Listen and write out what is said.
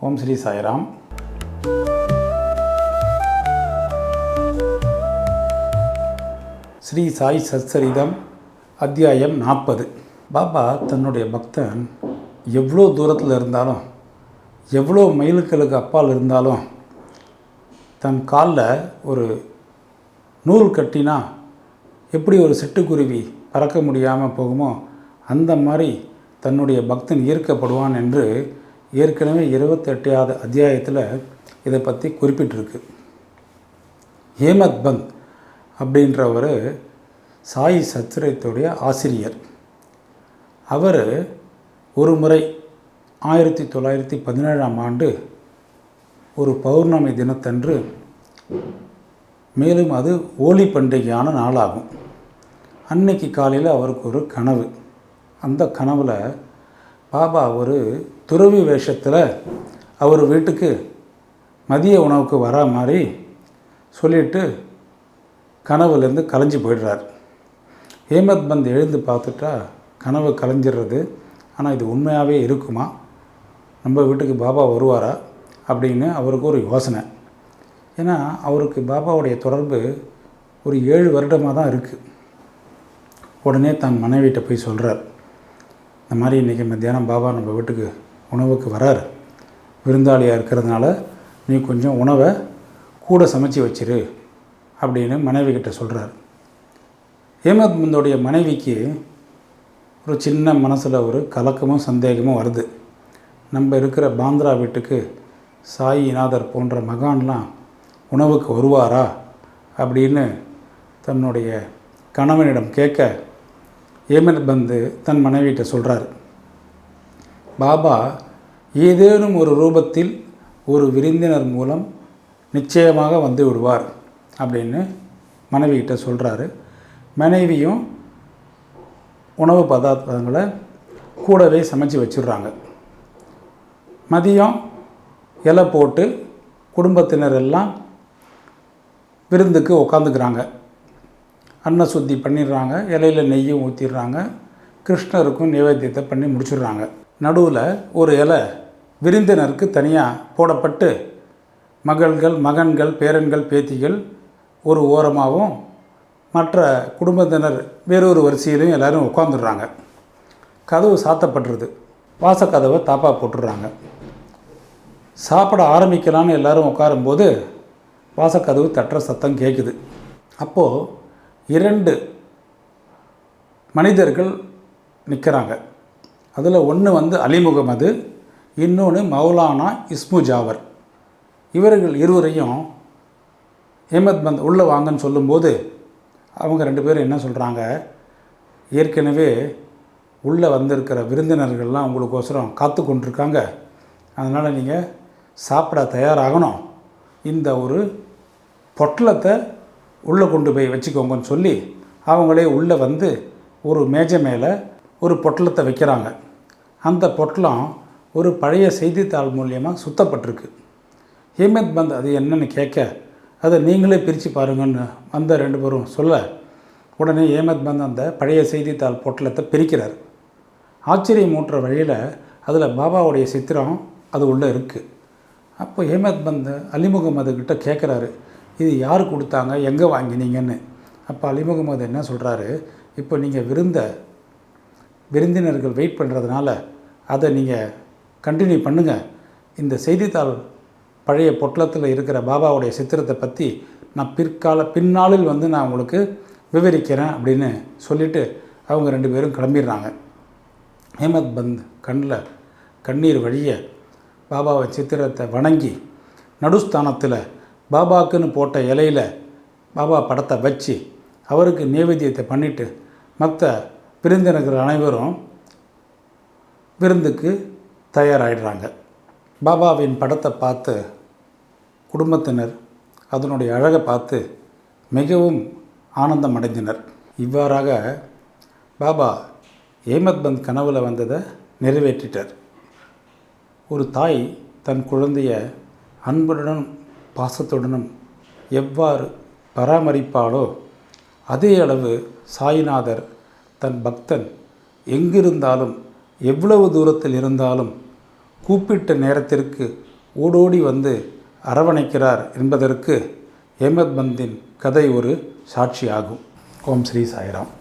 ஓம் ஸ்ரீ சாய்ராம். ஸ்ரீ சாய் சச்சரிதம் அத்தியாயம் நாற்பது. பாபா தன்னுடைய பக்தன் எவ்வளோ தூரத்தில் இருந்தாலும் எவ்வளோ மைலுக்களுக்கு அப்பால் இருந்தாலும் தன் காலில் ஒரு நூல் கட்டினா எப்படி ஒரு சிட்டுக்குருவி பறக்க முடியாமல் போகுமோ அந்த மாதிரி தன்னுடைய பக்தன் ஈர்க்கப்படுவான் என்று ஏற்கனவே இருபத்தெட்டாவது அத்தியாயத்தில் இதை பற்றி குறிப்பிட்டிருக்கு. ஹேமத் பந்த் அப்படின்றவர் சாய் சச்சரித்துடைய ஆசிரியர். அவர் ஒரு முறை ஆயிரத்தி தொள்ளாயிரத்தி பதினேழாம் ஆண்டு ஒரு பௌர்ணமி தினத்தன்று மேலும் அது ஹோலி பண்டிகையான நாளாகும். அன்னைக்கு காலையில் அவருக்கு ஒரு கனவு. அந்த கனவில் பாபா ஒரு துறவி வேஷத்தில் அவர் வீட்டுக்கு மதிய உணவுக்கு வரா மாதிரி சொல்லிட்டு கனவுலேருந்து கலைஞ்சு போயிடுறார். ஹேமத் பந்த் எழுந்து பார்த்துட்டா கனவு கலைஞ்சிடுறது. ஆனால் இது உண்மையாகவே இருக்குமா? நம்ம வீட்டுக்கு பாபா வருவாரா? அப்படின்னு அவருக்கு ஒரு யோசனை. ஏன்னா அவருக்கு பாபாவுடைய தொடர்பு ஒரு ஏழு வருடமாக தான் இருக்குது உடனே தன் மனைவிட்ட போய் சொல்கிறார் இந்த மாதிரி இன்றைக்கி மத்தியானம் பாபா நம்ம வீட்டுக்கு உணவுக்கு வராரு. விருந்தாளியாக இருக்கிறதுனால நீ கொஞ்சம் உணவை கூட சமைச்சு வச்சிரு அப்படின்னு மனைவி கிட்ட சொல்கிறார் ஹேமத் முந்தோடைய மனைவிக்கு ஒரு சின்ன மனசில் ஒரு கலக்கமும் சந்தேகமும் வருது. நம்ம இருக்கிற பாந்திரா வீட்டுக்கு சாயிநாதர் போன்ற மகான்லாம் உணவுக்கு வருவாரா அப்படின்னு தன்னுடைய கணவனிடம் கேட்க ஏமன் பந்து தன் மனைவிட்ட சொல்கிறார் பாபா ஏதேனும் ஒரு ரூபத்தில் ஒரு விருந்தினர் மூலம் நிச்சயமாக வந்து விடுவார் அப்படின்னு மனைவிகிட்ட சொல்கிறாரு மனைவியும் உணவு பதார்த்தங்களை கூடவே சமைச்சு வச்சிடுறாங்க. மதியம் இலை போட்டு குடும்பத்தினர் எல்லாம் விருந்துக்கு உக்காந்துக்கிறாங்க. அன்ன சுத்தி பண்ணிடுறாங்க இலையில நெய்யும் ஊற்றிடுறாங்க கிருஷ்ணருக்கும் நைவேத்தியத்தை பண்ணி முடிச்சிடுறாங்க. நடுவில் ஒரு இலை விருந்தினருக்கு தனியாக போடப்பட்டு மகள்கள் மகன்கள் பேரன்கள் பேத்திகள் ஒரு ஓரமாகவும் மற்ற குடும்பத்தினர் வேறொரு வரிசையிலையும் எல்லோரும் உட்காந்துடுறாங்க கதவு சாத்தப்பட்டுருது. வாசக்கதவை தாப்பா போட்டுடுறாங்க. சாப்பிட ஆரம்பிக்கலான்னு எல்லாரும் உட்காரும்போது வாசக்கதவு தட்டுற சத்தம் கேட்குது அப்போது இரண்டு மனிதர்கள் நிற்கிறாங்க அதில் ஒன்று வந்து அலி முகமது இன்னொன்று மௌலானா இஸ்மு ஜாவர். இவர்கள் இருவரையும் ஹேமத் பந்த் உள்ளே வாங்கன்னு சொல்லும்போது அவங்க ரெண்டு பேரும் என்ன சொல்கிறாங்க ஏற்கனவே உள்ளே வந்திருக்கிற விருந்தினர்கள்லாம் உங்களுக்கோசரம் காத்து கொண்டிருக்காங்க. அதனால் நீங்கள் சாப்பிட தயாராகணும். இந்த ஒரு பொட்டலத்தை உள்ளே கொண்டு போய் வச்சுக்கோங்கன்னு சொல்லி அவங்களே உள்ளே வந்து ஒரு மேஜை மேலே ஒரு பொட்டலத்தை வைக்கிறாங்க. அந்த பொட்டலம் ஒரு பழைய செய்தித்தாள் மூலியமாக சுத்தப்பட்டிருக்கு. ஹேமந்த் பந்த் அது என்னன்னு கேட்க அதை நீங்களே பிரித்து பாருங்கன்னு அந்த ரெண்டு பேரும் சொல்ல உடனே ஹேமந்த் பந்த் அந்த பழைய செய்தித்தாள் பொட்டலத்தை பிரிக்கிறார். ஆச்சரியமூட்டுற வழியில் அதில் பாபாவுடைய சித்திரம் அது உள்ளே இருக்குது அப்போ ஹேமத் பந்த் அலி முகமது கிட்ட கேட்குறாரு இது யார் கொடுத்தாங்க? எங்கே வாங்கினீங்கன்னு? அப்போ அலி முகமது என்ன சொல்கிறாரு இப்போ நீங்கள் விருந்த விருந்தினர்கள் வெயிட் பண்ணுறதுனால அதை நீங்கள் கண்டினியூ பண்ணுங்கள் இந்த செய்தித்தாள் பழைய பொட்டலத்தில் இருக்கிற பாபாவுடைய சித்திரத்தை பற்றி நான் பிற்கால பின்னாளில் வந்து நான் உங்களுக்கு விவரிக்கிறேன் அப்படின்னு சொல்லிவிட்டு அவங்க ரெண்டு பேரும் கிளம்பிடுறாங்க. ஹேமத் பந்த் கண்ணில் கண்ணீர் வழிய பாபாவை சித்திரத்தை வணங்கி நடுஸ்தானத்தில் பாபாக்குன்னு போட்ட இலையில் பாபா படத்தை வச்சு அவருக்கு நைவேத்தியத்தை பண்ணிவிட்டு மற்ற விருந்தினர்கள் அனைவரும் விருந்துக்கு தயாராகிடுறாங்க பாபாவின் படத்தை பார்த்து குடும்பத்தினர் அதனுடைய அழகை பார்த்து மிகவும் ஆனந்தம் அடைந்தனர். இவ்வாறாக பாபா ஏமத் பந்த் வந்ததை நிறைவேற்றிட்டார். ஒரு தாய் தன் குழந்தைய அன்புடனும் பாசத்துடனும் எவ்வாறு பராமரிப்பாளோ அதே அளவு சாய்நாதர் தன் பக்தன் எங்கிருந்தாலும் எவ்வளவு தூரத்தில் இருந்தாலும் கூப்பிட்ட நேரத்திற்கு ஓடோடி வந்து அரவணைக்கிறார் என்பதற்கு ஹேமத் பந்தின் கதை ஒரு சாட்சியாகும். ஓம் ஸ்ரீ சாய்ராம்.